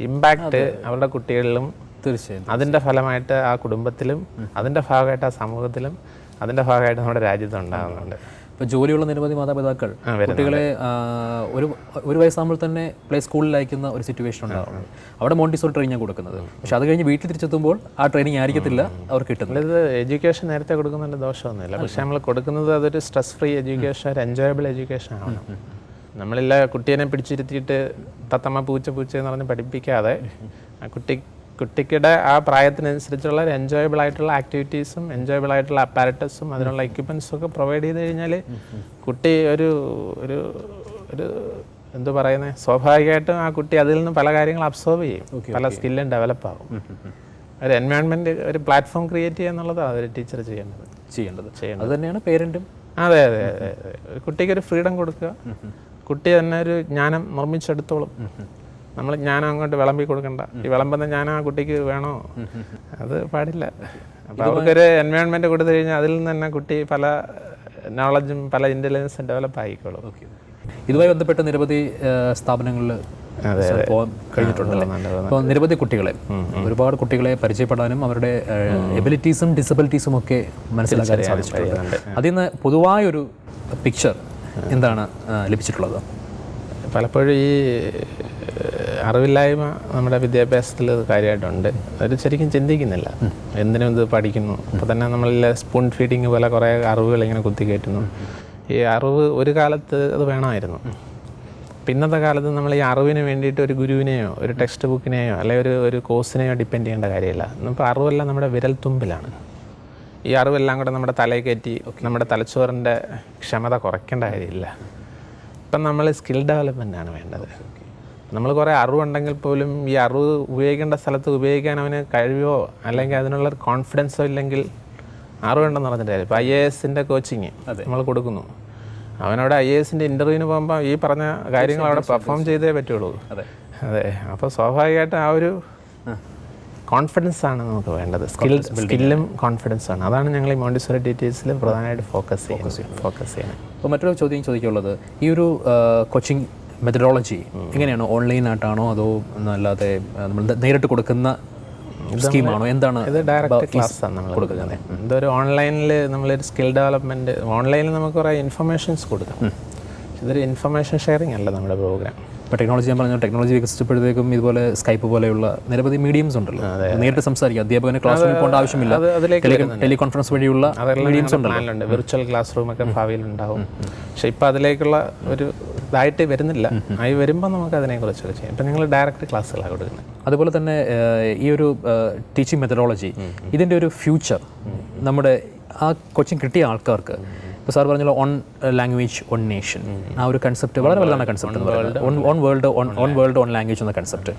ഇമ്പാക്റ്റ് അവരുടെ കുട്ടികളിലും തീർച്ചയായും അതിന്റെ ഫലമായിട്ട് ആ കുടുംബത്തിലും അതിന്റെ ഭാഗമായിട്ട് ആ സമൂഹത്തിലും അതിന്റെ ഭാഗമായിട്ട് നമ്മുടെ രാജ്യത്ത് ഉണ്ടാകുന്നുണ്ട്. ഇപ്പോൾ ജോലിയുള്ള നിരവധി മാതാപിതാക്കൾ കുട്ടികളെ ഒരു ഒരു വയസ്സാകുമ്പോൾ തന്നെ പ്ലേ സ്കൂളിൽ അയക്കുന്ന ഒരു സിറ്റുവേഷൻ ഉണ്ടാവുന്നത് അവിടെ മോണ്ടിസോറി ട്രെയിനിങ് കൊടുക്കുന്നത്. പക്ഷെ അത് കഴിഞ്ഞ് വീട്ടിൽ തിരിച്ചെത്തുമ്പോൾ ആ ട്രെയിനിങ് ആയിരിക്കത്തില്ല അവർ കിട്ടുന്നത്. അതായത് എഡ്യൂക്കേഷൻ നേരത്തെ കൊടുക്കുന്നതിന്റെ ദോഷമൊന്നുമില്ല. പക്ഷേ നമ്മൾ കൊടുക്കുന്നത് അതൊരു സ്ട്രെസ് ഫ്രീ എഡ്യൂക്കേഷൻ ഒരു എൻജോയബിൾ എഡ്യൂക്കേഷൻ ആണ്. നമ്മളില്ല കുട്ടീനെ പിടിച്ചിരുത്തിയിട്ട് തത്തമ്മ പൂച്ച പൂച്ച എന്ന് പറഞ്ഞ് പഠിപ്പിക്കാതെ ആ കുട്ടി കുട്ടിയുടെ ആ പ്രായത്തിനനുസരിച്ചുള്ള ഒരു എൻജോയബിൾ ആയിട്ടുള്ള ആക്ടിവിറ്റീസും എൻജോയബിൾ ആയിട്ടുള്ള അപ്പാരറ്റസും അതിനുള്ള എക്യുപ്മെൻസും ഒക്കെ പ്രൊവൈഡ് ചെയ്ത് കഴിഞ്ഞാൽ കുട്ടി ഒരു ഒരു ഒരു എന്തു പറയുന്നത് സ്വാഭാവികമായിട്ടും ആ കുട്ടി അതിൽ നിന്ന് പല കാര്യങ്ങൾ അബ്സോർവ് ചെയ്യും. പല സ്കില്ലും ഡെവലപ്പ് ആകും ഒരു എൻവയോൺമെന്റ് ഒരു പ്ലാറ്റ്ഫോം ക്രിയേറ്റ് ചെയ്യുക എന്നുള്ളതാണ് ഒരു ടീച്ചർ ചെയ്യേണ്ടത്. ചെയ്യേണ്ടത്. അത് തന്നെയാണ് പേരന്റും അതെ അതെ അതെ അതെ. കുട്ടിക്ക് ഒരു ഫ്രീഡം കൊടുക്കുക. കുട്ടി തന്നെ ഒരു ജ്ഞാനം നിർമ്മിച്ചെടുത്തോളും. നമ്മൾ ജ്ഞാനം അങ്ങോട്ട് വിളമ്പി കൊടുക്കണ്ട. ഈ വിളമ്പുന്ന ഞാൻ ആ കുട്ടിക്ക് വേണോ? അത് പാടില്ല. അപ്പോൾ അവർക്കൊരു എൻവയോൺമെന്റ് കൊടുത്തു കഴിഞ്ഞാൽ അതിൽ നിന്ന് തന്നെ കുട്ടി പല നോളജും പല ഇന്റലിജൻസും ഡെവലപ്പ് ആയിക്കോളും. ഇതുമായി ബന്ധപ്പെട്ട നിരവധി സ്ഥാപനങ്ങളിൽ അപ്പോൾ നിരവധി കുട്ടികളെ ഒരുപാട് കുട്ടികളെ പരിചയപ്പെടാനും അവരുടെ എബിലിറ്റീസും ഡിസബിലിറ്റീസും ഒക്കെ മനസ്സിലാക്കാൻ സാധിച്ചിട്ടുണ്ട്. അതിൽ നിന്ന് പൊതുവായൊരു പിക്ചർ എന്താണ് ലഭിച്ചിട്ടുള്ളത്? പലപ്പോഴും ഈ അറിവില്ലായ്മ നമ്മുടെ വിദ്യാഭ്യാസത്തിൽ കാര്യമായിട്ടുണ്ട്. അവർ ശരിക്കും ചിന്തിക്കുന്നില്ല. എന്തിനും ഇത് പഠിക്കുന്നു. അപ്പോൾ തന്നെ നമ്മളിൽ സ്പൂൺ ഫീഡിങ് പോലെ കുറേ അറിവുകൾ ഇങ്ങനെ കുത്തിക്കയറ്റുന്നു ഈ അറിവ് ഒരു കാലത്ത് അത് വേണമായിരുന്നു. പിന്നത്തെ കാലത്ത് നമ്മൾ ഈ അറിവിന് വേണ്ടിയിട്ട് ഒരു ഗുരുവിനെയോ ഒരു ടെക്സ്റ്റ് ബുക്കിനെയോ അല്ലെങ്കിൽ ഒരു ഒരു കോഴ്സിനെയോ ഡിപ്പെൻഡ് ചെയ്യേണ്ട കാര്യമില്ല. ഇപ്പോൾ അറിവെല്ലാം നമ്മുടെ വിരൽ തുമ്പിലാണ്. ഈ അറിവെല്ലാം കൂടെ നമ്മുടെ തലയിൽ കയറ്റി നമ്മുടെ തലച്ചോറിന്റെ ക്ഷമത കുറയ്ക്കേണ്ട കാര്യമില്ല. ഇപ്പം നമ്മൾ സ്കിൽ ഡെവലപ്മെന്റ് ആണ് വേണ്ടത്. നമ്മൾ കുറേ അറിവുണ്ടെങ്കിൽ പോലും ഈ അറിവ് ഉപയോഗിക്കേണ്ട സ്ഥലത്ത് ഉപയോഗിക്കാൻ അവന് കഴിവോ അല്ലെങ്കിൽ അതിനുള്ള കോൺഫിഡൻസോ ഇല്ലെങ്കിൽ അറിവുണ്ടെന്ന് പറഞ്ഞിട്ട് കാര്യം ഇപ്പോൾ ഐ എ എസിന്റെ കോച്ചിങ് നമ്മൾ കൊടുക്കുന്നു. അവനവിടെ ഐ എ എസിന്റെ ഇന്റർവ്യൂവിന് പോകുമ്പോൾ ഈ പറഞ്ഞ കാര്യങ്ങൾ അവിടെ പെർഫോം ചെയ്തേ പറ്റുള്ളൂ. അതെ. അതെ. അപ്പോൾ സ്വാഭാവികമായിട്ടും ആ ഒരു കോൺഫിഡൻസ് ആണ് നമുക്ക് വേണ്ടത്. സ്കിൽ സ്കില്ലും കോൺഫിഡൻസ് ആണ്. അതാണ് ഞങ്ങൾ ഈ മോണ്ടിസോറി ഡീറ്റെയിൽസിൽ പ്രധാനമായിട്ട് ഫോക്കസ് ചെയ്യുന്നത്. ഫോക്കസ് ചെയ്യുന്നത്. അപ്പോൾ മറ്റൊരു ചോദ്യം ചോദിക്കുള്ളത്. ഈ ഒരു കോച്ചിങ് മെത്തഡോളജി എങ്ങനെയാണ് ഓൺലൈൻ ഓൺലൈനായിട്ടാണോ അതോ അല്ലാതെ നമ്മൾ നേരിട്ട് കൊടുക്കുന്ന സ്കീമാണോ എന്താണ് ഇത് ഡയറക്റ്റ് ക്ലാസ് ആണ് നമ്മൾ കൊടുക്കുന്നത്? ഇതൊരു ഓൺലൈനിൽ നമ്മളൊരു സ്കിൽ ഡെവലപ്മെന്റ് ഓൺലൈനിൽ നമുക്ക് കുറേ ഇൻഫർമേഷൻസ് കൊടുക്കാം. ഇതൊരു ഇൻഫർമേഷൻ ഷെയറിംഗ് അല്ല നമ്മുടെ പ്രോഗ്രാം ഇപ്പോൾ ടെക്നോളജി ഞാൻ പറഞ്ഞു ടെക്നോളജി വികസിച്ചപ്പോഴത്തേക്കും ഇതുപോലെ സ്കൈപ്പ് പോലെയുള്ള നിരവധി മീഡിയംസ് ഉണ്ടല്ലോ. നേരിട്ട് സംസാരിക്കുക അധ്യാപകന് ക്ലാസ് റൂമിൽ പോകേണ്ട ആവശ്യമില്ല. ടെലികോൺഫറൻസ് വഴിയുള്ള മീഡിയംസ് ഉണ്ടല്ലോ. വെർച്വൽ ക്ലാസ് റൂമൊക്കെ ഭാവിയിൽ ഉണ്ടാവും പക്ഷേ ഇപ്പോൾ അതിലേക്കുള്ള ഒരു ഇതായിട്ട് വരുന്നില്ല. ആയി വരുമ്പോൾ നമുക്ക് അതിനെക്കുറിച്ചൊക്കെ ചെയ്യാം. ഇപ്പം നിങ്ങൾ ഡയറക്റ്റ് ക്ലാസ്സുകളാണ് കൊടുക്കുന്നത്. അതുപോലെ തന്നെ ഈ ഒരു ടീച്ചിങ് മെത്തഡോളജി ഇതിന്റെ ഒരു ഫ്യൂച്ചർ നമ്മുടെ ആ കോച്ചിങ് കിട്ടിയ ആൾക്കാർക്ക് ഇപ്പോൾ സാർ പറഞ്ഞല്ലോ ഓൺ ലാംഗ്വേജ് ഓൺ നേഷൻ ആ ഒരു കൺസെപ്റ്റ് വളരെ വലുതാണ് കൺസെപ്റ്റ് എന്ന് പറയുന്നത്. One one world one one world one language എന്ന കൺസെപ്റ്റ്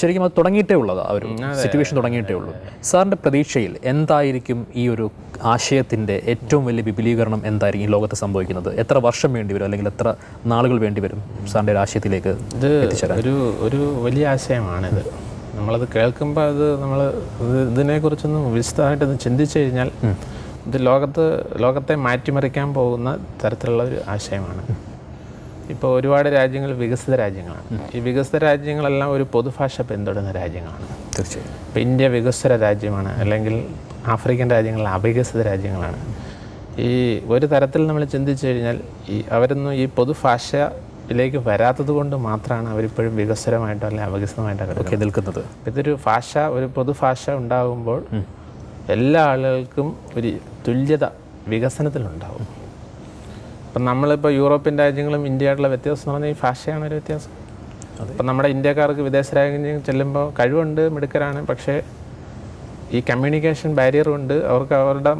ശരിക്കും അത് തുടങ്ങിയിട്ടേ ഉള്ളത് ആ ഒരു സിറ്റുവേഷൻ തുടങ്ങിയിട്ടേ ഉള്ളൂ. സാറിന്റെ പ്രതീക്ഷയിൽ എന്തായിരിക്കും ഈ ഒരു ആശയത്തിന്റെ ഏറ്റവും വലിയ വിപുലീകരണം എന്തായിരിക്കും ഈ ലോകത്ത് സംഭവിക്കുന്നത്? എത്ര വർഷം വേണ്ടി വരും അല്ലെങ്കിൽ എത്ര നാളുകൾ വേണ്ടി വരും സാറിന്റെ ഒരു ആശയത്തിലേക്ക് എത്തിച്ചേരാൻ? ഒരു ഒരു വലിയ ആശയമാണിത്. നമ്മളത് കേൾക്കുമ്പോൾ അത് നമ്മൾ ഇതിനെക്കുറിച്ചൊന്നും വിശദമായിട്ടൊന്ന് ചിന്തിച്ചു കഴിഞ്ഞാൽ ഇത് ലോകത്ത് ലോകത്തെ മാറ്റിമറിക്കാൻ പോകുന്ന തരത്തിലുള്ള ഒരു ആശയമാണ്. ഇപ്പോൾ ഒരുപാട് രാജ്യങ്ങൾ വികസിത രാജ്യങ്ങളാണ്. ഈ വികസിത രാജ്യങ്ങളെല്ലാം ഒരു പൊതുഭാഷ പിന്തുടരുന്ന രാജ്യങ്ങളാണ്. തീർച്ചയായും. ഇപ്പോൾ ഇന്ത്യ വികസ്വര രാജ്യമാണ് അല്ലെങ്കിൽ ആഫ്രിക്കൻ രാജ്യങ്ങൾ അവികസിത രാജ്യങ്ങളാണ്. ഈ ഒരു തരത്തിൽ നമ്മൾ ചിന്തിച്ചു കഴിഞ്ഞാൽ ഈ അവരൊന്നും ഈ പൊതുഭാഷയിലേക്ക് വരാത്തത് കൊണ്ട് മാത്രമാണ് അവരിപ്പോഴും വികസ്വരമായിട്ടോ അല്ലെങ്കിൽ അവികസിതമായിട്ടോ ഒക്കെ നിൽക്കുന്നത്. ഇതൊരു ഭാഷ ഒരു പൊതുഭാഷ ഉണ്ടാകുമ്പോൾ എല്ലാ ആളുകൾക്കും ഒരു തുല്യത വികസനത്തിലുണ്ടാവും. ഇപ്പം നമ്മളിപ്പോൾ യൂറോപ്യൻ രാജ്യങ്ങളും ഇന്ത്യയായിട്ടുള്ള വ്യത്യാസം എന്ന് പറഞ്ഞാൽ ഈ ഭാഷയാണ് ഒരു വ്യത്യാസം. അപ്പം നമ്മുടെ ഇന്ത്യക്കാർക്ക് വിദേശ രാജ്യം ചെല്ലുമ്പോൾ കഴിവുണ്ട് മിടുക്കരാണ് പക്ഷേ ഈ കമ്മ്യൂണിക്കേഷൻ ബാരിയർ കൊണ്ട് അവർക്ക് അവരുടെ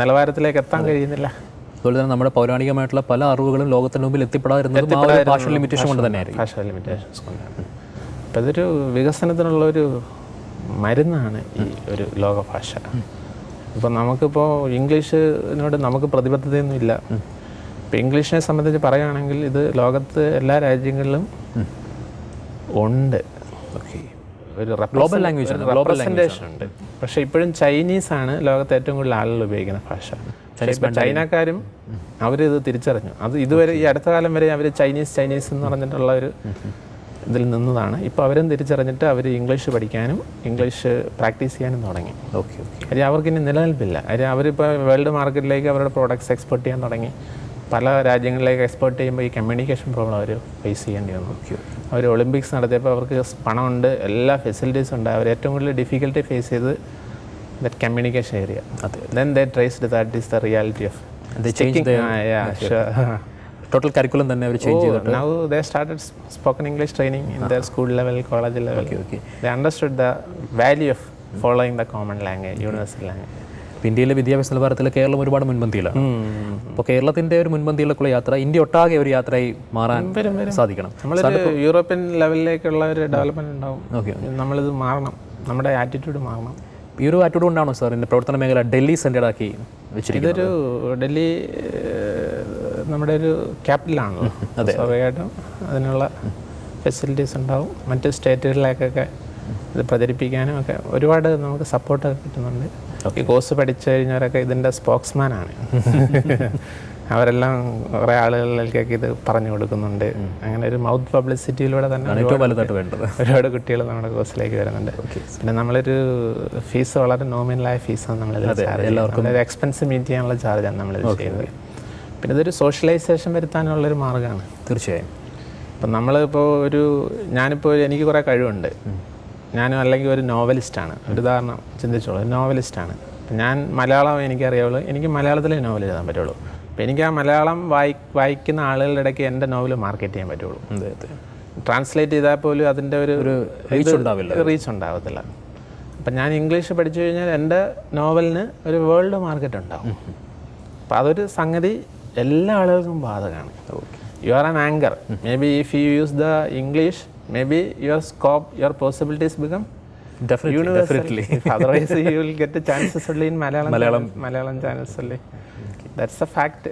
നിലവാരത്തിലേക്ക് എത്താൻ കഴിയുന്നില്ല. അതുപോലെ തന്നെ നമ്മുടെ പൗരാണികമായിട്ടുള്ള പല അറിവുകളും ലോകത്തിന് മുമ്പിൽ എത്തിപ്പെടാതിരുന്നത് ഭാഷ ലിമിറ്റേഷൻ കൊണ്ട് തന്നെയായിരിക്കും. ഭാഷ ലിമിറ്റേഷൻസ് കൊണ്ടാണ് അപ്പം ഇതൊരു വികസനത്തിനുള്ള ഒരു മരുന്നാണ് ഈ ഒരു ലോക ഭാഷ ഇപ്പം നമുക്കിപ്പോൾ ഇംഗ്ലീഷിനോട് നമുക്ക് പ്രതിബദ്ധതയൊന്നും ഇല്ല. ഇപ്പം ഇംഗ്ലീഷിനെ സംബന്ധിച്ച് പറയുകയാണെങ്കിൽ ഇത് ലോകത്ത് എല്ലാ രാജ്യങ്ങളിലും ഉണ്ട്. ഒരു ഗ്ലോബൽ ലാംഗ്വേജ് റെപ്രസെന്റേഷൻ ഉണ്ട്. പക്ഷേ ഇപ്പോഴും ചൈനീസ് ആണ് ലോകത്ത് ഏറ്റവും കൂടുതൽ ആളുകൾ ഉപയോഗിക്കുന്ന ഭാഷ. ചൈനക്കാരും അവരിത് തിരിച്ചറിഞ്ഞു. അത് ഇതുവരെ ഈ അടുത്ത കാലം വരെ അവർ ചൈനീസ് ചൈനീസ് എന്ന് പറഞ്ഞിട്ടുള്ള ഒരു ഇതിൽ നിന്നതാണ്. ഇപ്പോൾ അവരും തിരിച്ചറിഞ്ഞിട്ട് അവർ ഇംഗ്ലീഷ് പഠിക്കാനും ഇംഗ്ലീഷ് പ്രാക്ടീസ് ചെയ്യാനും തുടങ്ങി. Okay okay. കാര്യം അവർക്ക് ഇനി നിലനിൽപ്പില്ല. കാര്യം അവരിപ്പോൾ വേൾഡ് മാർക്കറ്റിലേക്ക് അവരുടെ പ്രോഡക്റ്റ്സ് എക്സ്പോർട്ട് ചെയ്യാൻ തുടങ്ങി. പല രാജ്യങ്ങളിലേക്ക് എക്സ്പോർട്ട് ചെയ്യുമ്പോൾ ഈ കമ്മ്യൂണിക്കേഷൻ പ്രോബ്ലം അവർ ഫേസ് ചെയ്യേണ്ടി വന്നു. അവർ ഒളിമ്പിക്സ് നടത്തിയപ്പോൾ അവർക്ക് പണമുണ്ട് എല്ലാ ഫെസിലിറ്റീസും ഉണ്ട്. അവർ ഏറ്റവും കൂടുതൽ ഡിഫിക്കൽട്ടി ഫേസ് ചെയ്ത് that communication area then they traced that is the reality of changed total curriculum തന്നെ അവർ ചേഞ്ച് ചെയ്തു spoken English training in their school level college level okay. They understood the value of following the common language universal language ഇന്ത്യയിലെ വിദ്യാഭ്യാസ നിലവാരത്തിൽ കേരളം ഒരുപാട് മുൻപന്തിയിലാണ്. അപ്പോൾ കേരളത്തിന്റെ ഒരു മുൻപന്തിയിലേക്കുള്ള യാത്ര ഇന്ത്യ ഒട്ടാകെ ഒരു യാത്രയായി മാറാൻ സാധിക്കണം. നമ്മൾ യൂറോപ്യൻ ലെവലിലേക്കുള്ള ഒരു ഡെവലപ്മെന്റ് ഉണ്ടാവും. ഓക്കെ നമ്മളിത് മാറണം. നമ്മുടെ ആറ്റിറ്റ്യൂഡ് മാറണം. ഈ ഒരു ആറ്റിറ്റ്യൂഡ് കൊണ്ടാണോ സാർ എന്റെ പ്രവർത്തന മേഖല ഡൽഹി സെന്റഡ് ആക്കി വെച്ചിരിക്കുന്നത്? ഇതൊരു ഡൽഹി നമ്മുടെ ഒരു ക്യാപിറ്റലാണല്ലോ. സ്വാഭാവികമായിട്ടും അതിനുള്ള ഫെസിലിറ്റീസ് ഉണ്ടാവും. മറ്റ് സ്റ്റേറ്റുകളിലേക്കൊക്കെ ഇത് പ്രചരിപ്പിക്കാനും ഒക്കെ ഒരുപാട് നമുക്ക് സപ്പോർട്ടൊക്കെ കിട്ടുന്നുണ്ട്. ഈ കോഴ്സ് പഠിച്ചു കഴിഞ്ഞവരൊക്കെ ഇതിന്റെ സ്പോക്സ്മാനാണ് അവരെല്ലാം കുറേ ആളുകളിലേക്കൊക്കെ ഇത് പറഞ്ഞു കൊടുക്കുന്നുണ്ട്. അങ്ങനെ ഒരു മൗത്ത് പബ്ലിസിറ്റിയിലൂടെ തന്നെ ഒരുപാട് കുട്ടികൾ നമ്മുടെ കോഴ്സിലേക്ക് വരുന്നുണ്ട്. പിന്നെ നമ്മളൊരു ഫീസ് വളരെ നോമിനലായ ഫീസാണ് നമ്മളിതിൽ ചാർജ് എല്ലാവർക്കും ഒരു എക്സ്പെൻസ് മീറ്റ് ചെയ്യാനുള്ള ചാർജാണ് നമ്മളിത് ചെയ്യുന്നത്. പിന്നെ ഇതൊരു സോഷ്യലൈസേഷൻ വരുത്താനുള്ളൊരു മാർഗമാണ് തീർച്ചയായും. ഇപ്പം നമ്മളിപ്പോൾ ഒരു ഞാനിപ്പോൾ എനിക്ക് കുറേ കഴിവുണ്ട്. ഞാനും അല്ലെങ്കിൽ ഒരു നോവലിസ്റ്റാണ്. ഒരു ഉദാഹരണം ചിന്തിച്ചോളൂ നോവലിസ്റ്റാണ്. ഞാൻ മലയാളം എനിക്കറിയാവുള്ളൂ എനിക്ക് മലയാളത്തിലേ നോവൽ എഴുതാൻ പറ്റുള്ളൂ. അപ്പം എനിക്ക് ആ മലയാളം വായി വായിക്കുന്ന ആളുകളുടെ ഇടയ്ക്ക് എന്റെ നോവൽ മാർക്കറ്റ് ചെയ്യാൻ പറ്റുള്ളൂ. ട്രാൻസ്ലേറ്റ് ചെയ്താൽ പോലും അതിന്റെ ഒരു റീച്ച് ഉണ്ടാവില്ല. റീച്ച് ഉണ്ടാവത്തില്ല. അപ്പം ഞാൻ ഇംഗ്ലീഷ് പഠിച്ചു കഴിഞ്ഞാൽ എന്റെ നോവലിന് ഒരു വേൾഡ് മാർക്കറ്റ് ഉണ്ടാവും. അപ്പം അതൊരു സംഗതി എല്ലാ ആളുകൾക്കും ബാധകമാണ്. You are an anchor may be if you use the English may be your scope your possibilities become otherwise you will get chances only in Malayalam Malayalam Malayalam channels only that's a fact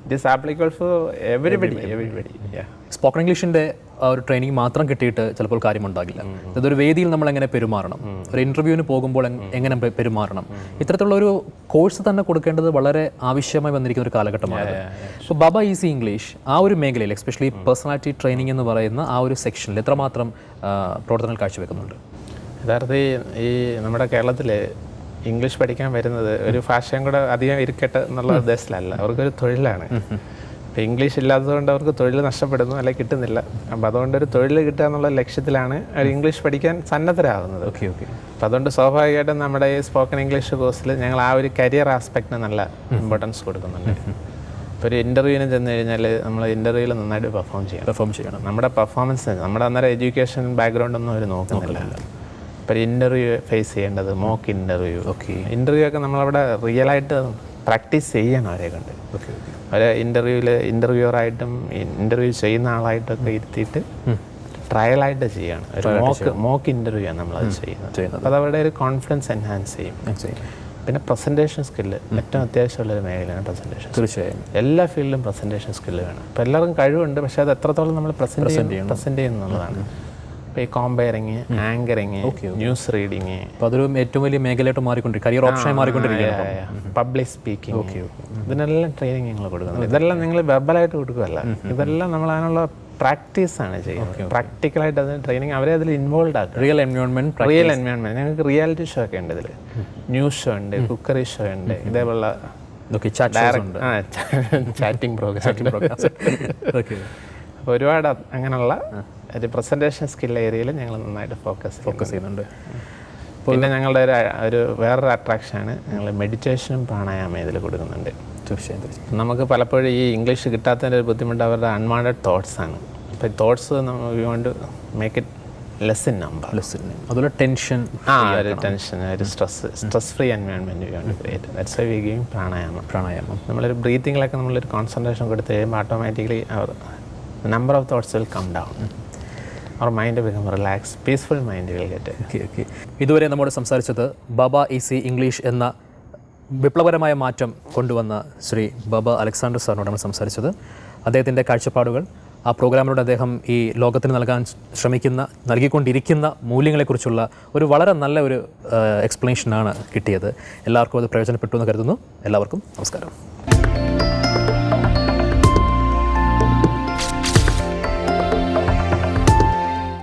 it is applicable for everybody everybody spoken ഇംഗ്ലീഷിന്റെ ഒരു training മാത്രം കിട്ടിയിട്ട് ചിലപ്പോൾ കാര്യമുണ്ടാകില്ല. അതൊരു വേദിയിൽ നമ്മൾ എങ്ങനെ പെരുമാറണം ഒരു ഇന്റർവ്യൂവിന് പോകുമ്പോൾ എങ്ങനെ പെരുമാറണം? ഇത്തരത്തിലുള്ള ഒരു കോഴ്സ് തന്നെ കൊടുക്കേണ്ടത് വളരെ ആവശ്യമായി വന്നിരിക്കുന്ന ഒരു കാലഘട്ടമാണ്. സോ ബാബ ഈസി ഇംഗ്ലീഷ് ആ ഒരു മേഖലയിൽ എസ്പെഷ്യലി പേഴ്സണാലിറ്റി ട്രെയിനിങ് എന്ന് പറയുന്ന ആ ഒരു സെക്ഷനിൽ എത്രമാത്രം പ്രവർത്തനം പ്രവർത്തനങ്ങൾ കാഴ്ചവെക്കുന്നുണ്ട്? യഥാർത്ഥത്തിൽ ഈ നമ്മുടെ കേരളത്തിൽ ഇംഗ്ലീഷ് പഠിക്കാൻ വരുന്നത് ഒരു ഭാഷയും കൂടെ അധികം ഇരിക്കട്ടെ എന്നുള്ള ഉദ്ദേശത്തിലല്ല. അവർക്കൊരു തൊഴിലാണ്. അപ്പോൾ ഇംഗ്ലീഷ് ഇല്ലാത്തതുകൊണ്ട് അവർക്ക് തൊഴിൽ നഷ്ടപ്പെടുന്നു അല്ലെങ്കിൽ കിട്ടുന്നില്ല. അപ്പോൾ അതുകൊണ്ട് ഒരു തൊഴിൽ കിട്ടുക എന്നുള്ള ലക്ഷ്യത്തിലാണ് അവർ ഇംഗ്ലീഷ് പഠിക്കാൻ സന്നദ്ധരാകുന്നത്. Okay okay. അപ്പോൾ അതുകൊണ്ട് സ്വാഭാവികമായിട്ടും നമ്മുടെ ഈ സ്പോക്കൺ ഇംഗ്ലീഷ് കോഴ്സിൽ ഞങ്ങൾ ആ ഒരു കരിയർ ആസ്പെക്റ്റിന് നല്ല ഇമ്പോർട്ടൻസ് കൊടുക്കുന്നുണ്ട്. ഇപ്പോൾ ഒരു ഇന്റർവ്യൂവിന് ചെന്ന് കഴിഞ്ഞാൽ നമ്മൾ ഇന്റർവ്യൂവിൽ നന്നായിട്ട് പെർഫോം ചെയ്യണം. പെർഫോം ചെയ്യണം. നമ്മുടെ പെർഫോമൻസ് നമ്മുടെ അന്നേരം എഡ്യൂക്കേഷൻ ബാക്ക്ഗ്രൗണ്ട് ഒന്നും അവർ നോക്കുന്നില്ല. ഇപ്പോൾ ഇന്റർവ്യൂ ഫേസ് ചെയ്യേണ്ടത് മോക്ക് ഇന്റർവ്യൂ ഓക്കെ. ഇന്റർവ്യൂ ഒക്കെ നമ്മളവിടെ റിയലായിട്ട് പ്രാക്ടീസ് ചെയ്യണം അവരെ കണ്ട്. Okay okay. അവരെ ഇന്റർവ്യൂവിൽ ഇന്റർവ്യൂറായിട്ടും ഇന്റർവ്യൂ ചെയ്യുന്ന ആളായിട്ടൊക്കെ ഇരുത്തിയിട്ട് ട്രയലായിട്ട് ചെയ്യാണ്. ഒരു മോക്ക് മോക്ക് ഇന്റർവ്യൂ ആണ് നമ്മളത് ചെയ്യുന്നത്. ചെയ്യുന്നത്. അപ്പോൾ അതവിടെ ഒരു കോൺഫിഡൻസ് എൻഹാൻസ് ചെയ്യും. പിന്നെ പ്രസന്റേഷൻ സ്കില്ല് ഏറ്റവും അത്യാവശ്യമുള്ളൊരു മേഖലയാണ് പ്രസന്റേഷൻ തീർച്ചയായും. എല്ലാ ഫീൽഡിലും പ്രസന്റേഷൻ സ്കില്ല് വേണം. ഇപ്പോൾ എല്ലാവർക്കും കഴിവുണ്ട് പക്ഷേ അത് എത്രത്തോളം നമ്മൾ പ്രസന്റ് ചെയ്യും പ്രസന്റ് ചെയ്യുന്നുള്ളതാണ് കോമ്പയറിങ് ആങ്കറിങ് ന്യൂസ് റീഡിങ് അതൊരു ഏറ്റവും വലിയ മേഖലയായിട്ട് മാറിക്കൊണ്ടിരിക്കും. കരിയർ ഓപ്ഷനായി മാറിക്കൊണ്ടിരിക്കുകയാണ് പബ്ലിക് സ്പീക്കിംഗ് ഇതിനെല്ലാം ട്രെയിനിങ് ഞങ്ങൾ കൊടുക്കുന്നത് ഇതെല്ലാം നിങ്ങൾ വെബലായിട്ട് കൊടുക്കുകയല്ല ഇതെല്ലാം നമ്മൾ അതിനുള്ള പ്രാക്ടീസ് ആണ് ചെയ്യുന്നത്. പ്രാക്ടിക്കലായിട്ട് അതിന് ട്രെയിനിങ് അവരെ അതിൽ ഇൻവോൾവ് ആക്കും റിയൽ എൻവയോൺമെന്റ് റിയൽ എൻവയോൺമെന്റ് ഞങ്ങൾക്ക് റിയാലിറ്റി ഷോ ഒക്കെ ഉണ്ട് ഇതിൽ ന്യൂസ് ഷോ ഉണ്ട് കുക്കറി ഷോ ഉണ്ട് ഇതേപോലുള്ള ഓക്കെ ഉണ്ട്. ചാറ്റിംഗ് പ്രോഗ്രാം ഓക്കെ ഒരുപാട് അങ്ങനെയുള്ള ഒരു പ്രസന്റേഷൻ സ്കിൽ ഏരിയയിൽ ഞങ്ങൾ നന്നായിട്ട് ഫോക്കസ് ഫോക്കസ് ചെയ്യുന്നുണ്ട്. പിന്നെ ഞങ്ങളുടെ ഒരു ഒരു വേറൊരു അട്രാക്ഷനാണ് ഞങ്ങൾ മെഡിറ്റേഷനും പ്രാണായാമം ഇതിൽ കൊടുക്കുന്നുണ്ട്. തീർച്ചയായും തീർച്ചയായും. നമുക്ക് പലപ്പോഴും ഈ ഇംഗ്ലീഷ് കിട്ടാത്തതിന്റെ ഒരു ബുദ്ധിമുട്ട് അവരുടെ അൺവാണ്ടഡ് തോട്ട്സ് ആണ്. അപ്പോൾ thoughts we want make it less in number less in അതുപോലെ ടെൻഷൻ ആ ഒരു ടെൻഷൻ ഒരു stress stress free environment want create that's why we gave pranayama. Pranayama. നമ്മളൊരു ബ്രീത്തിങ്ങിലൊക്കെ നമ്മളൊരു കോൺസെൻട്രേഷൻ കൊടുത്ത് കഴിയുമ്പോൾ automatically number of thoughts will come down our mind become relax peaceful mind will okay okay ഇതുവരെ നമ്മോട് സംസാരിച്ചത് ബാബ ഈസി ഇംഗ്ലീഷ് എന്ന വിപ്ലവകരമായ മാറ്റം കൊണ്ടുവന്ന ശ്രീ ബബ അലക്സാണ്ടർ സാറിനോടാണ് സംസാരിച്ചത്. അദ്ദേഹത്തിന്റെ കാഴ്ചപ്പാടുകൾ ആ പ്രോഗ്രാമിലൂടെ അദ്ദേഹം ഈ ലോകത്തിന് നൽകാൻ ശ്രമിക്കുന്ന നൽകിക്കൊണ്ടിരിക്കുന്ന മൂല്യങ്ങളെക്കുറിച്ചുള്ള ഒരു വളരെ നല്ല ഒരു എക്സ്പ്ലനേഷനാണ് കിട്ടിയത്. എല്ലാവർക്കും അത് പ്രയോജനപ്പെട്ടു എന്ന് കരുതുന്നു. എല്ലാവർക്കും നമസ്കാരം.